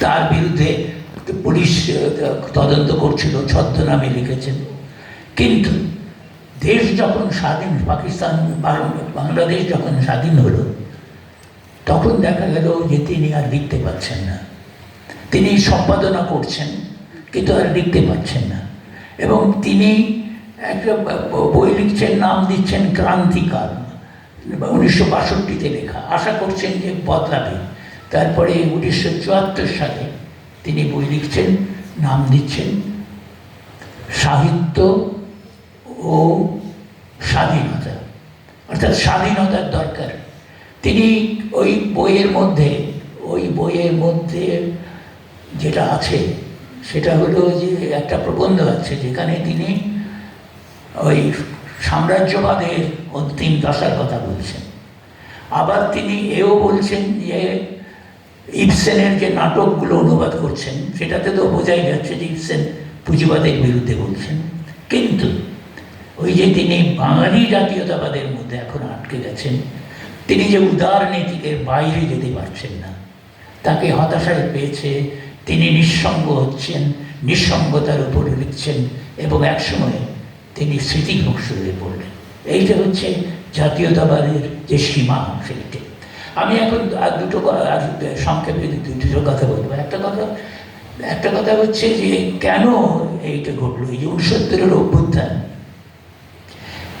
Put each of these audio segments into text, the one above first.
তার বিরুদ্ধে পুলিশ তদন্ত করছিল, ছদ্মনামে লিখেছেন। কিন্তু দেশ যখন স্বাধীন, পাকিস্তান বাংলাদেশ যখন স্বাধীন হলো, তখন দেখা গেল যে তিনি আর লিখতে পারছেন না। তিনি সম্পাদনা করছেন, কিন্তু আর লিখতে পারছেন না। এবং তিনি একটা বই লিখছেন, নাম দিচ্ছেন, ক্রান্তিকাল, উনিশশো বাষট্টিতে লেখা। আশা করছেন যে বদলাবে। তারপরে উনিশশো চুয়াত্তর সালে তিনি বই লিখছেন, নাম দিচ্ছেন। সাহিত্য ও স্বাধীনতা। অর্থাৎ স্বাধীনতার দরকার। তিনি ওই বইয়ের মধ্যে, ওই বইয়ের মধ্যে যেটা আছে, সেটা হলো যে একটা প্রবন্ধ আছে, যেখানে তিনি ওই সাম্রাজ্যবাদের অন্তিম দশার কথা বলছেন। আবার তিনি এও বলছেন যে ইবসেনের যে নাটকগুলো অনুবাদ করছেন, সেটাতে তো বোঝাই যাচ্ছে যে ইবসেন পুঁজিবাদের বিরুদ্ধে বলছেন। কিন্তু ওই যে তিনি বাঙালি জাতীয়তাবাদের মধ্যে এখন আটকে গেছেন, তিনি যে উদার নীতিকের বাইরে যেতে পারছেন না, তাকে হতাশায় পেয়েছে, তিনি নিঃসঙ্গ হচ্ছেন, নিঃসঙ্গতার উপরে লিখছেন এবং একসময় তিনি স্মৃতিভক্ষ হয়ে পড়লেন। এইটা হচ্ছে জাতীয়তাবাদের যে সীমা সেইটা আমি এখন দুটো সংক্ষেপে দুটো কথা বলব। একটা কথা একটা কথা হচ্ছে যে কেন এইটা ঘটলো? এই যে উনসত্তরের অভ্যুত্থান।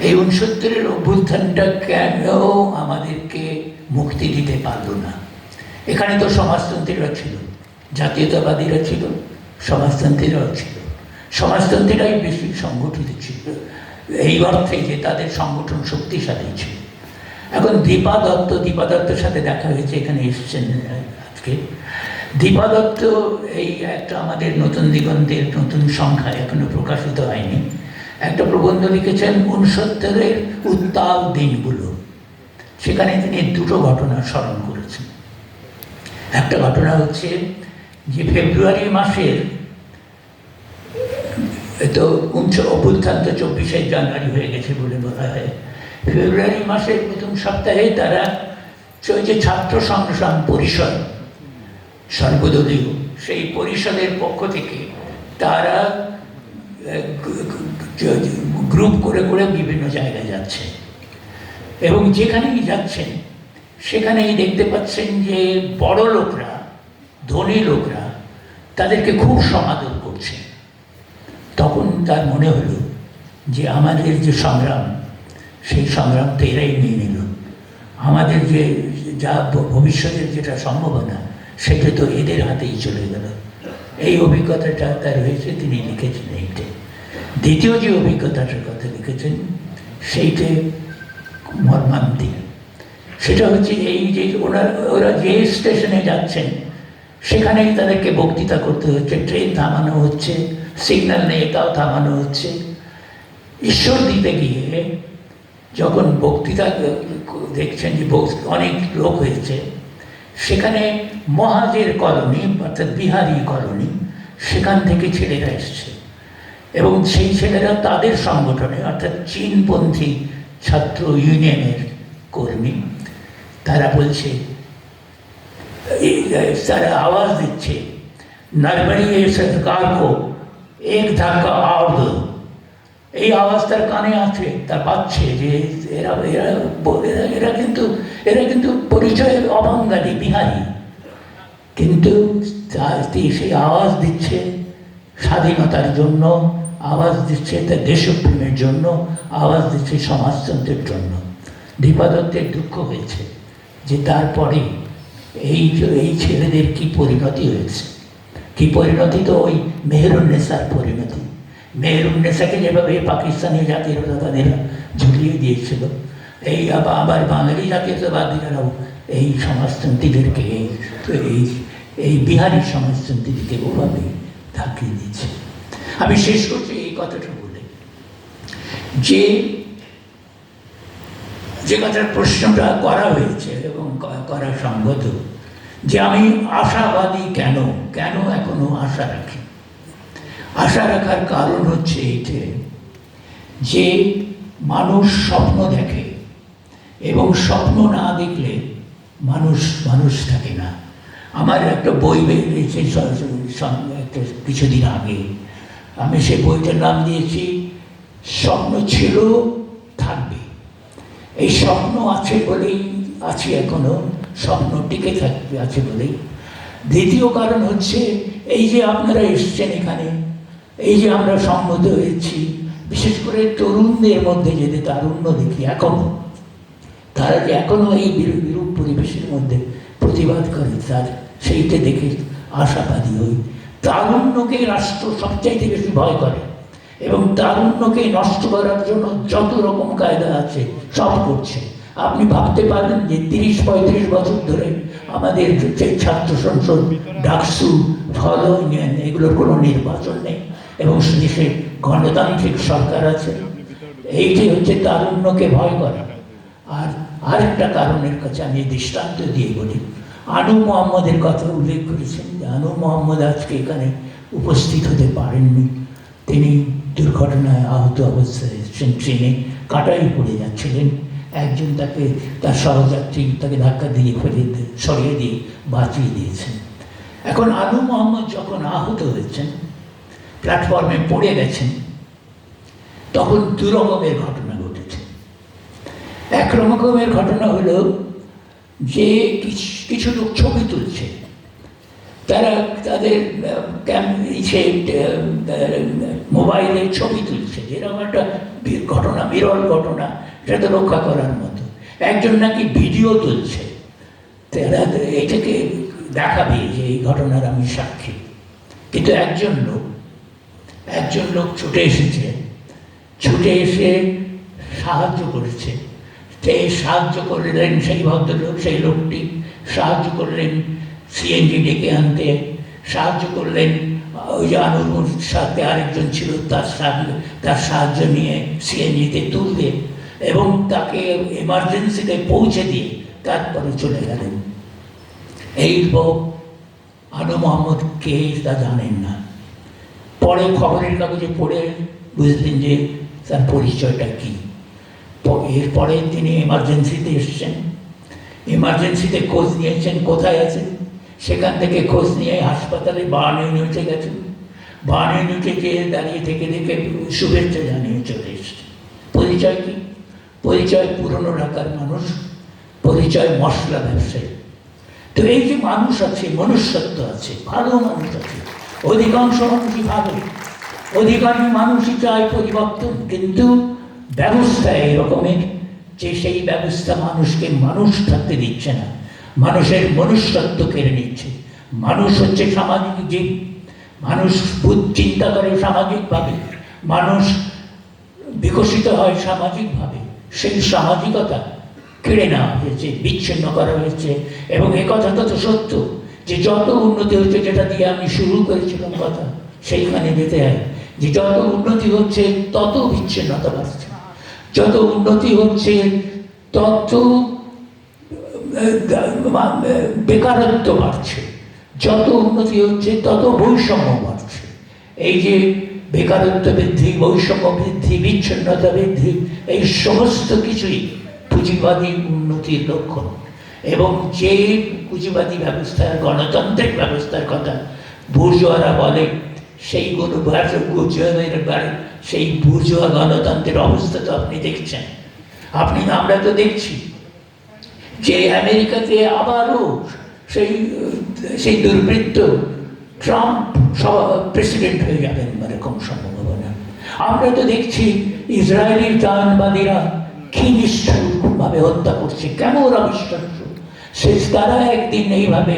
এই উনসত্তরের অভ্যুত্থানটা কেন আমাদেরকে মুক্তি দিতে পারল না? এখানে তো সমাজতন্ত্রীরা ছিল, জাতীয়তাবাদীরা ছিল, সমাজতন্ত্রীরাও ছিল। সমাজতন্ত্রীরাই বেশি সংগঠিত ছিল। এই অর্থে যে তাদের সংগঠন শক্তিশালী ছিল। এখন দীপা দত্ত, দীপা দত্তর সাথে দেখা হয়েছে, এখানে এসছেন আজকে। দীপা দত্ত এই একটা আমাদের নতুন দিগন্তের নতুন সংখ্যা এখনও প্রকাশিত হয়নি। একটা প্রবন্ধ লিখেছেন, উনসত্তরের উত্তাল দিনগুলো। সেখানে তিনি দুটো ঘটনা স্মরণ করেছেন। একটা ঘটনা হচ্ছে যে ফেব্রুয়ারি মাসের তো উনশ অভ্যুত্থান তো চব্বিশে জানুয়ারি হয়ে গেছে বলে বলা হয়। ফেব্রুয়ারি মাসের প্রথম সপ্তাহে তারা যে ছাত্র সংগ্রাম পরিষদ সর্বদলীয় সেই পরিষদের পক্ষ থেকে তারা গ্রুপ করে করে বিভিন্ন জায়গায় যাচ্ছে। এবং যেখানেই যাচ্ছেন, সেখানেই দেখতে পাচ্ছেন যে বড় লোকরা, ধনী লোকরা তাদেরকে খুব সমাদর করছে। তখন তার মনে হলো যে আমাদের যে সংগ্রাম সেই সংগ্রামটা এরাই নিয়ে নিল। আমাদের যে, যা ভবিষ্যতের যেটা সম্ভাবনা, সেটা তো এদের হাতেই চলে গেল। এই অভিজ্ঞতাটা তার হয়েছে, তিনি লিখেছেন এইটে। দ্বিতীয় যে অভিজ্ঞতাটার কথা লিখেছেন, সেইটে মর্মান্তিক। সেটা হচ্ছে এই যে ওরা ওরা যে স্টেশনে যাচ্ছেন, সেখানেই তাদেরকে বক্তৃতা করতে হচ্ছে, ট্রেন থামানো হচ্ছে, সিগন্যাল নেই এটাও থামানো হচ্ছে। ঈশ্বর দিতে গিয়ে যখন বক্তৃতা দেখছেন যে অনেক লোক হয়েছে, সেখানে মহাজের কলোনি অর্থাৎ বিহারি কলোনি, সেখান থেকে ছেলেরা এসছে। এবং সেই ছেলেরা তাদের সংগঠনে, অর্থাৎ চীনপন্থী ছাত্র ইউনিয়নের কর্মী, তারা বলছে তারা আওয়াজ দিচ্ছে নরবড়ি এ সরকার কো এক ধাক্কা দো। এই আওয়াজ তার কানে আছে তার পাচ্ছে যে এরা এরা এরা কিন্তু এরা কিন্তু পরিচয়ের অবাঙ্গালি বিহারি। কিন্তু সেই আওয়াজ দিচ্ছে স্বাধীনতার জন্য, আওয়াজ দিচ্ছে তার দেশপ্রেমের জন্য, আওয়াজ দিচ্ছে সমাজতন্ত্রের জন্য। দীপা দত্তের দুঃখ হয়েছে যে তারপরে এই এই ছেলেদের কি পরিণতি হয়েছে? কি পরিণতি তো ওই মেহরুন্নেসার পরিণতি। মেহরুন্নেসাকে যেভাবে পাকিস্তানি জাতীয়তাবাদীরা ঝুলিয়ে দিয়েছিল এই আবার বাঙালি জাতীয়তাবাদীরাও এই সমাজতন্ত্রীদেরকে এই এই বিহারি সমাজতন্ত্রীদেরকে ওভাবে ধাকিয়ে দিচ্ছে আমি শেষ করছি এই কথাটা বলে যে যে কথার প্রশ্নটা করা হয়েছে এবং করা সঙ্গত যে আমি আশাবাদী কেন কেন এখনও আশা রাখি আশা রাখার কারণ হচ্ছে এইটে যে মানুষ স্বপ্ন দেখে এবং স্বপ্ন না দেখলে মানুষ মানুষ থাকে না। আমার একটা বই বেরিয়েছে একটা কিছুদিন আগে। আমি সেই বইটার নাম দিয়েছি, স্বপ্ন ছিল, থাকবে। এই স্বপ্ন আছে বলেই আছে এখনও, স্বপ্ন টিকে থাকবে, আছে বলেই। দ্বিতীয় কারণ হচ্ছে, এই যে আপনারা এসছেন এখানে এই যে আমরা সম্মত হয়েছি, বিশেষ করে তরুণদের মধ্যে যদি তারুণ্য দেখি এখনও, তারা যে এখনও এই বিরূপ পরিবেশের মধ্যে প্রতিবাদ করে, তার সেইটা দেখে আশাবাদী হই। তারুণ্যকে রাষ্ট্র সবচাইতে বেশি ভয় করে এবং তারুণ্যকে নষ্ট করার জন্য যত রকম কায়দা আছে, সব করছে। আপনি ভাবতে পারেন যে তিরিশ, পঁয়ত্রিশ বছর ধরে আমাদের ছাত্র সংসদ, ডাকসু, ফল এগুলোর কোনো নির্বাচন নেই। এবং দেশে গণতান্ত্রিক সরকার আছে। এইটাই হচ্ছে তারুণ্যকে ভয় করে। আর আরেকটা কারণের কাছে আমি দৃষ্টান্ত দিয়ে বলি। আনু মোহাম্মদের কথা উল্লেখ করেছেন যে আনু মোহাম্মদ আজকে এখানে উপস্থিত হতে পারেননি। তিনি দুর্ঘটনায় আহত অবস্থায় ট্রেনে কাটাই পড়ে যাচ্ছিলেন। একজন তাকে, তার সহযাত্রী তাকে ধাক্কা দিয়ে ফেলে সরিয়ে দিয়ে বাঁচিয়ে দিয়েছেন। এখন আনু মোহাম্মদ যখন আহত হয়েছেন প্ল্যাটফর্মে পড়ে গেছেন, তখন দু রকমের ঘটনা ঘটেছে। এক রকমের ঘটনা হলো যে কিছু- লোক ছবি তুলছে। তারা তাদের ইসে, মোবাইলে ছবি তুলছে। যেরকম একটা ঘটনা, বিরল ঘটনা সেটা রক্ষা করার মতো। একজন নাকি ভিডিও তুলছে। তারা এটাকে দেখাবে যে এই ঘটনার আমি সাক্ষী। কিন্তু একজন লোক একজন লোক ছুটে এসেছে। ছুটে এসে সাহায্য করেছে। সে সাহায্য করলেন সেই ভদ্রলোক, সেই লোকটি। সাহায্য করলেন সিএনজি ডেকে আনতে। সাহায্য করলেন ওই যে আনুর সাথে আরেকজন ছিল, তার সাহায্য তার সাহায্য নিয়ে সিএনজিতে তুলতে এবং তাকে এমার্জেন্সিতে পৌঁছে দিয়ে তারপরে চলে গেলেন। এই লোক আনু মোহাম্মদ কে তা জানেন না। পরে খবরের কাগজে পড়ে বুঝলেন যে তার পরিচয়টা কী। এরপরে তিনি এমার্জেন্সিতে এসছেন। এমার্জেন্সিতে খোঁজ নিয়েছেন, কোথায় আছেন সেখান থেকে খোঁজ নিয়ে হাসপাতালে বার্ন ইউনিটে গেছেন। বার্ন ইউনিটে গিয়ে দাঁড়িয়ে থেকে দেখে শুভেচ্ছা জানিয়ে চলে এসছেন পরিচয় কি? পরিচয় পুরনো ঢাকার মানুষ, পরিচয় মশলা ব্যবসায়ী। তো এই যে মানুষ আছে, মনুষ্যত্ব আছে, ভালো মানুষ আছে অধিকাংশ মানুষই ভালো অধিকাংশ মানুষই চায় পরিবর্তন, কিন্তু ব্যবস্থা এরকমের যে সেই ব্যবস্থা মানুষকে মানুষ থাকতে দিচ্ছে না। মানুষের মনুষ্যত্ব কেড়ে নিচ্ছে। মানুষ হচ্ছে সামাজিক জীব। মানুষ বুধ চিন্তা করে সামাজিকভাবে। মানুষ বিকশিত হয় সামাজিকভাবে। সেই সামাজিকতা কেড়ে নেওয়া হয়েছে, বিচ্ছিন্ন করা হয়েছে। এবং এ কথাটা তো সত্য। যে যত উন্নতি হচ্ছে যেটা দিয়ে আমি শুরু করেছিলাম কথা, সেইখানে যেতে হয়। যে যত উন্নতি হচ্ছে, তত বিচ্ছিন্নতা বাড়ছে। যত উন্নতি হচ্ছে, তত বেকারত্ব বাড়ছে। যত উন্নতি হচ্ছে, তত বৈষম্য বাড়ছে। এই যে বেকারত্ব বৃদ্ধি, বৈষম্য বৃদ্ধি, বিচ্ছিন্নতা বৃদ্ধি, এই সমস্ত কিছুই পুঁজিবাদী উন্নতির লক্ষণ। এবং যে পুঁজিবাদী ব্যবস্থা গণতান্ত্রিক ব্যবস্থার কথা বুর্জোয়ারা বলে, সেই গুজরাটের সেই বুর্জোয়া গণতন্ত্রের অবস্থা তো আপনি দেখছেন। আপনি আমরা তো দেখছি যে আমেরিকাতে আবারও সেই সেই দুর্বৃত্ত ট্রাম্প সব প্রেসিডেন্ট হয়ে যাবেন এরকম সম্ভাবনা। আমরা তো দেখছি ইসরায়েলি জানবাদীরা কি নিষ্ঠুরভাবে হত্যা করছে। কেন ওরা সে তারা একদিন এইভাবে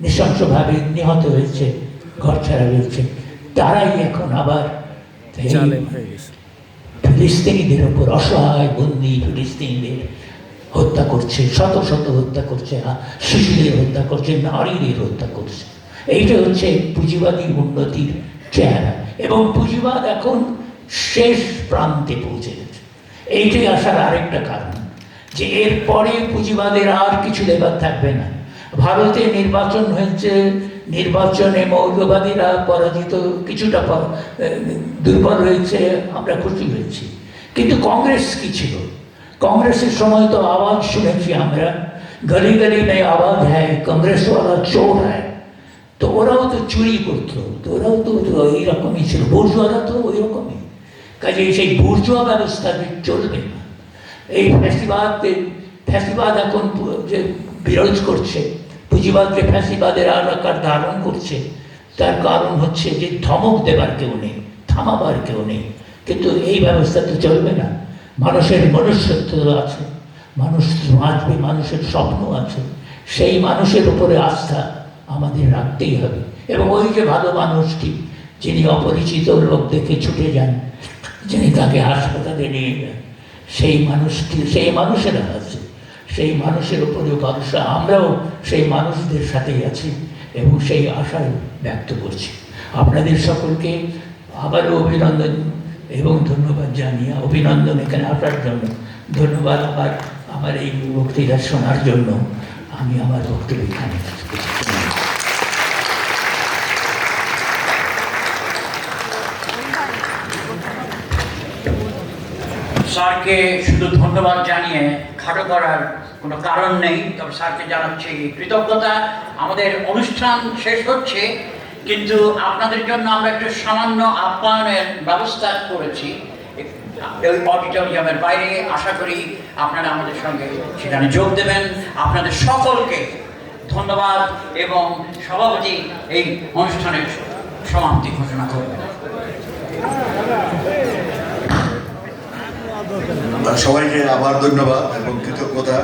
নৃশংসভাবে নিহত হয়েছে ঘর ছাড়া হয়েছে তারাই এখন আবার ফিলিস্তিনিদের ওপর অসহায় বন্দি ফিলিস্তিনিদের হত্যা করছে শত শত হত্যা করছে শিশুদের হত্যা করছে নারীদের হত্যা করছে। এইটা হচ্ছে পুঁজিবাদী উন্নতির চেহারা। এবং পুঁজিবাদ এখন শেষ প্রান্তে পৌঁছে গেছে। এইটাই আসার আরেকটা কারণ। যে এরপরে পুঁজিবাদের আর কিছু লেবার থাকবে না। ভারতে নির্বাচন হয়েছে, নির্বাচনে মৌর্যবাদীরা পরাজিত, কিছুটা দুর্বল হয়েছে, আমরা খুশি হয়েছি। কিন্তু কংগ্রেস কি ছিল? কংগ্রেসের সময় তো আওয়াজ শুনেছি আমরা, গলি গলি মেয়ে আওয়াজ হ্যাঁ কংগ্রেসওয়ালা চোর হ্যাঁ তো ওরাও তো চুরি করতো, তো ওরাও তো এইরকমই ছিল। বুর্জুয়ারা তো ওইরকমই। কাজে সেই বুর্জুয়া ব্যবস্থা চলবে না এই ফ্যাসিবাদ ফ্যাসিবাদ এখন যে বিরোধ করছে পুঁজিবাদ যে ফ্যাসিবাদের আর আকার ধারণ করছে। তার কারণ হচ্ছে যে ধমক দেবার কেউ নেই, থামাবার কেউ নেই। কিন্তু এই ব্যবস্থা তো চলবে না। মানুষের মনুষ্যত্ব আছে, মানুষ বাঁচবে, মানুষের স্বপ্ন আছে। সেই মানুষের উপরে আস্থা আমাদের রাখতেই হবে। এবং ওই যে ভালো মানুষটি যিনি অপরিচিত লোক দেখে ছুটে যান, যিনি তাকে হাসপাতালে নিয়ে যান সেই মানুষকে, সেই মানুষেরা আছে সেই মানুষের উপরে ভরসা। আমরাও সেই মানুষদের সাথেই আছি এবং সেই আশায় ব্যক্ত করছি। আপনাদের সকলকে আবারও অভিনন্দন এবং ধন্যবাদ জানিয়ে অভিনন্দন এখানে আসার জন্য। ধন্যবাদ আবার আমার এই বক্তৃতা শোনার জন্য। আমি আমার বক্তব্য এখানে শেষ করছি। স্যারকে শুধু ধন্যবাদ জানিয়ে খাটো করার কোনো কারণ নেই, তবে স্যারকে জানাচ্ছি কৃতজ্ঞতা। আমাদের অনুষ্ঠান শেষ হচ্ছে, কিন্তু আপনাদের জন্য আমরা একটু সামান্য আপ্যায়নের ব্যবস্থা করেছি। ওই অডিটোরিয়ামের বাইরে আশা করি আপনারা আমাদের সঙ্গে সেখানে যোগ দেবেন। আপনাদের সকলকে ধন্যবাদ এবং সভাপতি এই অনুষ্ঠানের সমাপ্তি ঘোষণা করবেন। সবাইকে আবার ধন্যবাদ এবং কৃতজ্ঞতা।